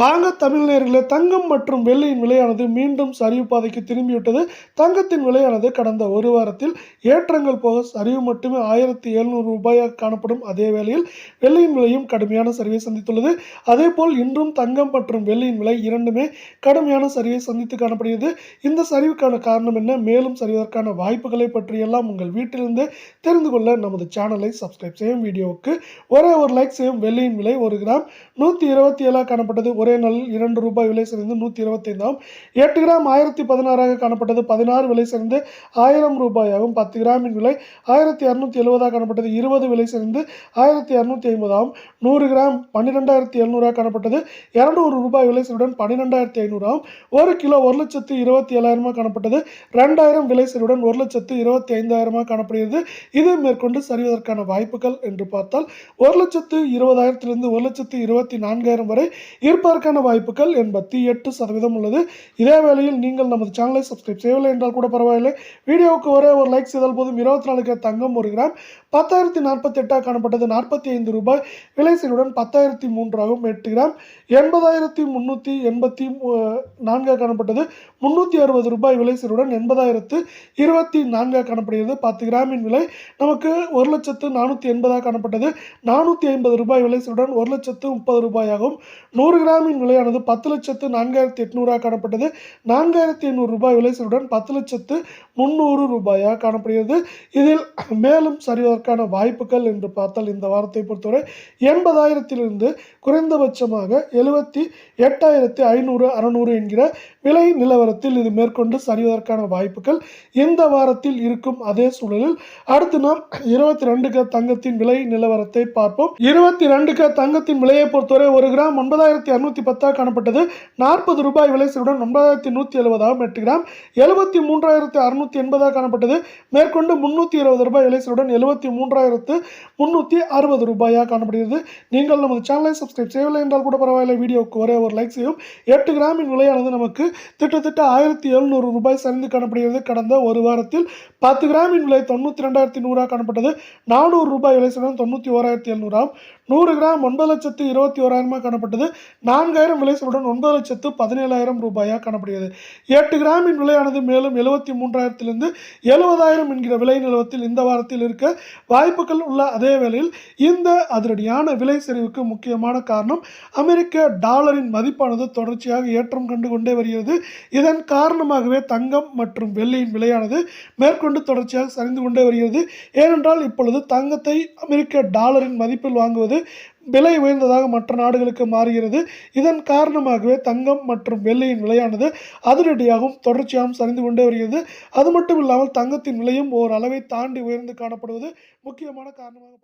வாங்க தமிழர்களே தங்கம் மற்றும் வெள்ளியின் விலையானது மீண்டும் சரிவு பாதைக்கு திரும்பிவிட்டது. தங்கத்தின் விலையானது கடந்த ஒரு வாரத்தில் ஏற்றங்கள் போக சரிவு மட்டுமே ஆயிரத்தி எழுநூறு ரூபாயாக காணப்படும் அதே வேளையில் வெள்ளியின் விலையும் கடுமையான சரிவை சந்தித்துள்ளது. அதேபோல் இன்றும் தங்கம் மற்றும் வெள்ளியின் விலை இரண்டுமே கடுமையான சரிவை சந்தித்து காணப்படுகிறது. இந்த சரிவுக்கான காரணம் என்ன? மேலும் சரிவதற்கான வாய்ப்புகளை பற்றியெல்லாம் உங்கள் வீட்டிலிருந்து தெரிந்து கொள்ள நமது சேனலை சப்ஸ்கிரைப் செய்யும். வீடியோவுக்கு ஒரே ஒரு லைக் செய்யும். வெள்ளியின் விலை ஒரு கிராம் நூற்றி இருபத்தி ஏழாக காணப்பட்டது. ஒரே நாள் இரண்டு ரூபாய் விலை சரிந்து நூற்றி இருபத்தைந்தாம் எட்டு கிராம் ஆயிரத்தி பதினாறாக காணப்பட்டது. பதினாறு விலை சரிந்து ஆயிரம் ரூபாயாகும் பத்து கிராமின் விலை ஆயிரத்தி அறுநூற்றி எழுபதாக காணப்பட்டது. இருபது விலை சரிந்து ஆயிரத்தி அறுநூற்றி ஐம்பதாம் நூறு கிராம் பன்னிரெண்டாயிரத்தி எழுநூறாக காணப்பட்டது. இரநூறு ரூபாய் விலை சரிவுடன் பன்னிரெண்டாயிரத்தி ஐநூறாம் ஒரு கிலோ ஒரு லட்சத்து இருபத்தி ஏழாயிரமாக காணப்பட்டது. ரெண்டாயிரம் விலை சரிவுடன் ஒரு லட்சத்து இருபத்தி ஐந்தாயிரமாக காணப்படுகிறது. இது மேற்கொண்டு சரிவதற்கான வாய்ப்புகள் என்று பார்த்தால் ஒரு லட்சத்து இருபதாயிரத்திலிருந்து ஒரு லட்சத்து இருபத்தி நான்காயிரம் வரை இருப்ப இருப்பதற்கான வாய்ப்புகள் எண்பத்தி எட்டு சதவீதம் உள்ளது. இதே வேளையில் நீங்கள் நமது சேனலை சப்ஸ்கிரைப் செய்யவில்லை என்றால் கூட பரவாயில்லை. வீடியோவுக்கு ஒரே ஒரு லைக் செய்தால் போதும். இருபத்தி நாலுக்கு தங்கம் ஒரு கிராம். பத்தாயிரத்தி நாற்பத்தி எட்டாக காணப்பட்டது நாற்பத்தி ஐந்து ரூபாய். விலை பத்தாயிரத்தி மூன்றாகவும் எட்டு கிராம். எண்பதாயிரத்தி முந்நூற்றி எண்பத்தி நான்காக காணப்பட்டது. முந்நூற்றி அறுபது ரூபாய் விலை எண்பதாயிரத்து இருபத்தி நான்காக காணப்படுகிறது. பத்து கிராமின் விலை நமக்கு ஒரு லட்சத்து நானூற்றி எண்பதாக காணப்பட்டது. நானூற்றி ஐம்பது ரூபாய் விலை சரிவுடன் ஒரு லட்சத்து முப்பது ரூபாயாகவும் நூறு கிராம் கிராமின் விலையானது பத்து லட்சத்து நான்காயிரத்தி எட்நூறாக காணப்பட்டது. நான்காயிரத்தி எண்ணூறு ரூபாய் விலை சரிவுடன் பத்து லட்சத்து முந்நூறு ரூபாயாக காணப்படுகிறது. இதில் மேலும் சரிவதற்கான வாய்ப்புகள் என்று பார்த்தால் இந்த வாரத்தை பொறுத்தவரை எண்பதாயிரத்திலிருந்து குறைந்தபட்சமாக எழுபத்தி எட்டாயிரத்தி ஐநூறு அறநூறு என்கிற விலை நிலவரத்தில் இது மேற்கொண்டு சரிவதற்கான வாய்ப்புகள் இந்த வாரத்தில் இருக்கும் அதே சூழலில் அடுத்து நாம் இருபத்தி ரெண்டுக்கு தங்கத்தின் விலை நிலவரத்தை பார்ப்போம். இருபத்தி ரெண்டுக்கு தங்கத்தின் விலையை பொறுத்தவரை ஒரு கிராம் ஒன்பதாயிரத்தி இரநூத்தி பத்தாக காணப்பட்டது. நாற்பது ரூபாய் விலை சரிவுடன் ஒன்பதாயிரத்தி நூற்றி எழுபதாக எட்டு கிராம் எழுபத்தி மூன்றாயிரத்து அறுநூத்தி எண்பதாக காணப்பட்டது. மேற்கொண்டு முந்நூற்றி இருபது ரூபாய் விலை சரிவுடன் எழுபத்தி மூன்றாயிரத்து முந்நூற்றி அறுபது ரூபாயாக காணப்படுகிறது. நீங்கள் நமது சேனலை சப்ஸ்கிரைப் செய்யவில்லை என்றால் கூட பரவாயில்லை. வீடியோவுக்கு ஒரே ஒரு லைக் செய்யும். எட்டு கிராமின் விலையானது நமக்கு கிட்டத்தட்ட ஆயிரத்தி எழுநூறு ரூபாய் சரிந்து காணப்படுகிறது. கடந்த ஒரு வாரத்தில் பத்து கிராமின் விலை தொண்ணூற்றி ரெண்டாயிரத்தி நூறாக காணப்பட்டது. நானூறு ரூபாய் விலை சரிவுடன் தொண்ணூற்றி ஓராயிரத்தி எழுநூறாம். நூறு கிராம் ஒன்பது லட்சத்து இருபத்தி ஓராயிரமாக காணப்பட்டது. நான்காயிரம் விலை சொல்லுடன் ஒன்பது லட்சத்து பதினேழாயிரம் ரூபாயாக காணப்படுகிறது. எட்டு கிராமின் விலையானது மேலும் எழுபத்தி மூன்றாயிரத்திலிருந்து எழுபதாயிரம் என்கிற விலை நிலவத்தில் இந்த வாரத்தில் இருக்க வாய்ப்புகள் உள்ள அதே வேளையில் இந்த அதிரடியான விலை சரிவுக்கு முக்கியமான காரணம் அமெரிக்க டாலரின் மதிப்பானது தொடர்ச்சியாக ஏற்றம் கண்டு கொண்டே வருகிறது. இதன் காரணமாகவே தங்கம் மற்றும் வெள்ளியின் விலையானது மேற்கொண்டு தொடர்ச்சியாக சரிந்து கொண்டே வருகிறது. ஏனென்றால் இப்பொழுது தங்கத்தை அமெரிக்க டாலரின் மதிப்பில் வாங்குவது விலை உயர்ந்ததாக மற்ற நாடுகளுக்கு மாறுகிறது. இதன் காரணமாகவே தங்கம் மற்றும் வெள்ளியின் விலையானது அதிரடியாகவும் தொடர்ச்சியாகவும் சரிந்து கொண்டே வருகிறது. அது மட்டும் இல்லாமல் தங்கத்தின் விலையும் ஓர் அளவை தாண்டி உயர்ந்து காணப்படுவது முக்கியமான காரணமாக